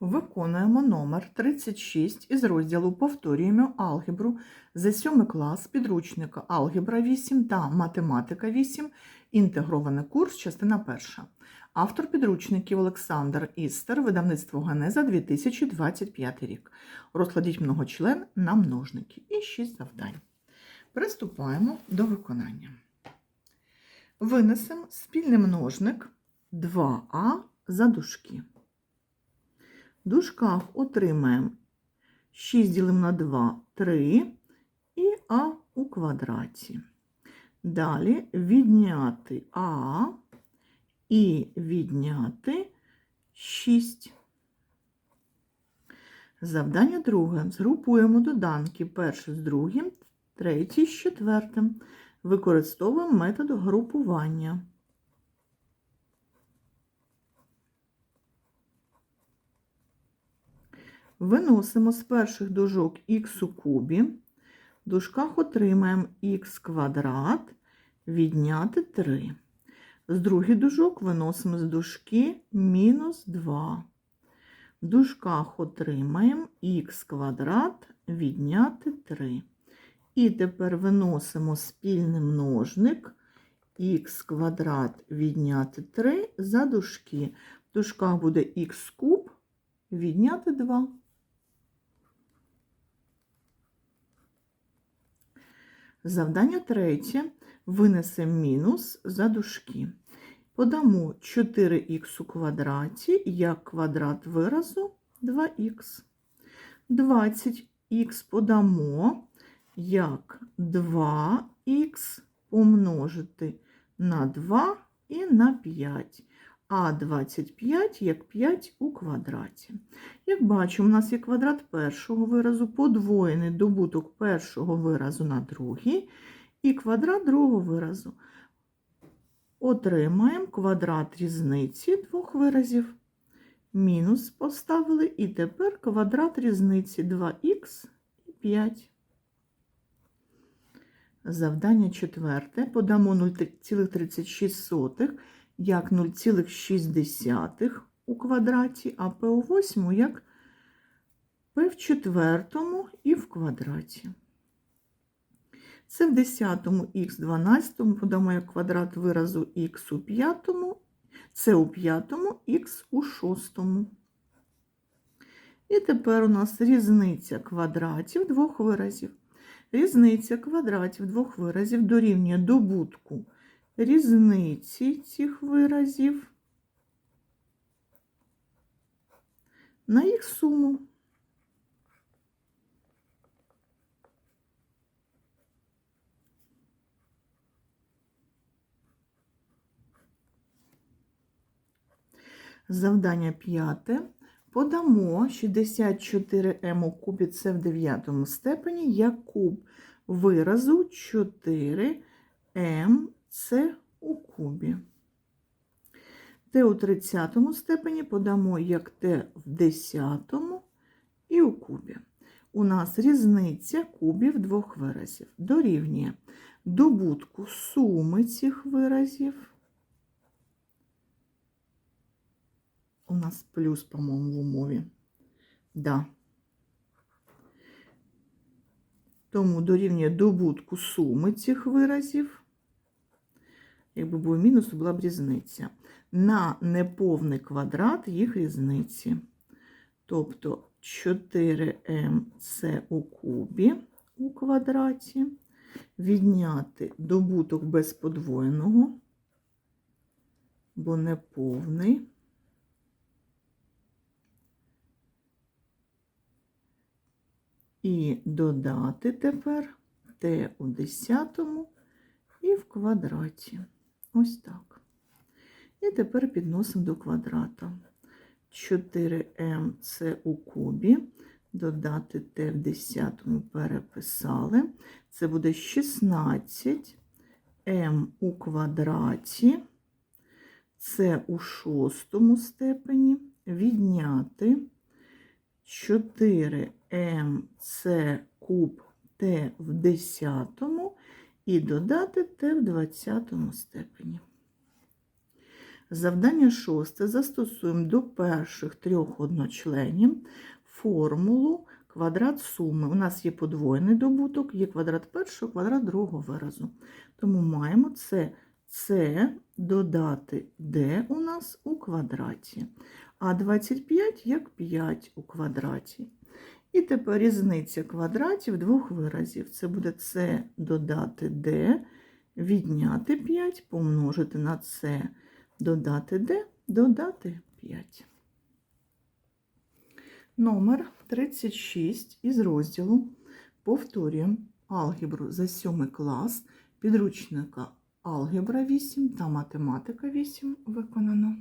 Виконуємо номер 36 із розділу Повторюємо алгебру за 7 клас підручника Алгебра 8 та Математика 8. Інтегрований курс, частина 1. Автор підручників Олександр Істер, видавництво Генеза 2025 рік. Розкладіть многочлен на множники і 6 завдань. Приступаємо до виконання. Винесемо спільний множник 2а за дужки. Дужках отримаємо 6 ділимо на 2 3 і а у квадраті. Далі відняти а і відняти 6. Завдання друге. Згрупуємо доданки перше з другим, третій з четвертим. Використовуємо метод групування. Виносимо з перших дужок х у кубі. В дужках отримаємо х квадрат відняти 3. З других дужок виносимо з дужки мінус 2. В дужках отримаємо х квадрат відняти 3. І тепер виносимо спільний множник х квадрат відняти 3 за дужки. В дужках буде х куб відняти 2. Завдання третє. Винесемо мінус за дужки. Подамо 4х у квадраті як квадрат виразу 2х. 20х подамо як 2х помножити на 2 і на 5, а 25 як 5 у квадраті. Як бачимо, у нас є квадрат першого виразу, подвоєний добуток першого виразу на другий, і квадрат другого виразу. Отримаємо квадрат різниці двох виразів. Мінус поставили, і тепер квадрат різниці 2х і 5. Завдання четверте. Подамо 0,36 як 0,6 у квадраті, а p у восьму як p в четвертому і в квадраті. Це в 10 х 12 подамо як квадрат виразу х у п'ятому, це у п'ятому, х у шостому. І тепер у нас різниця квадратів двох виразів. Різниця квадратів двох виразів дорівнює добутку різниці цих виразів на їх суму. Завдання п'яте. Подамо 64m у кубі це в дев'ятому степені як куб виразу 4m це у кубі. Т у 30 степені подамо як Т в 10 і у кубі. У нас різниця кубів двох виразів дорівнює добутку суми цих виразів. У нас плюс, по-моєму, в умові. Да. Тому дорівнює добутку суми цих виразів. Якби був мінус, була б різниця. На неповний квадрат їх різниці. Тобто 4м це у кубі у квадраті. Відняти добуток без подвоєного, бо неповний. І додати тепер t у десятому і в квадраті. Ось так. І тепер підносимо до квадрата. 4m це у кубі, додати t в десятому переписали. Це буде 16 m у квадраті, це у шостому степені, відняти 4m це куб t в десятому і додати t в двадцятому степені. Завдання шосте. Застосуємо до перших трьох одночленів формулу квадрат суми. У нас є подвоєний добуток, є квадрат першого, квадрат другого виразу. Тому маємо це С додати d у нас у квадраті, а 25 як 5 у квадраті. І тепер різниця квадратів двох виразів. Це буде С додати d, відняти 5, помножити на С, додати d, додати 5. Номер 36 із розділу повторюємо алгебру за 7 клас підручника Алгебра 8 та математика 8 виконано.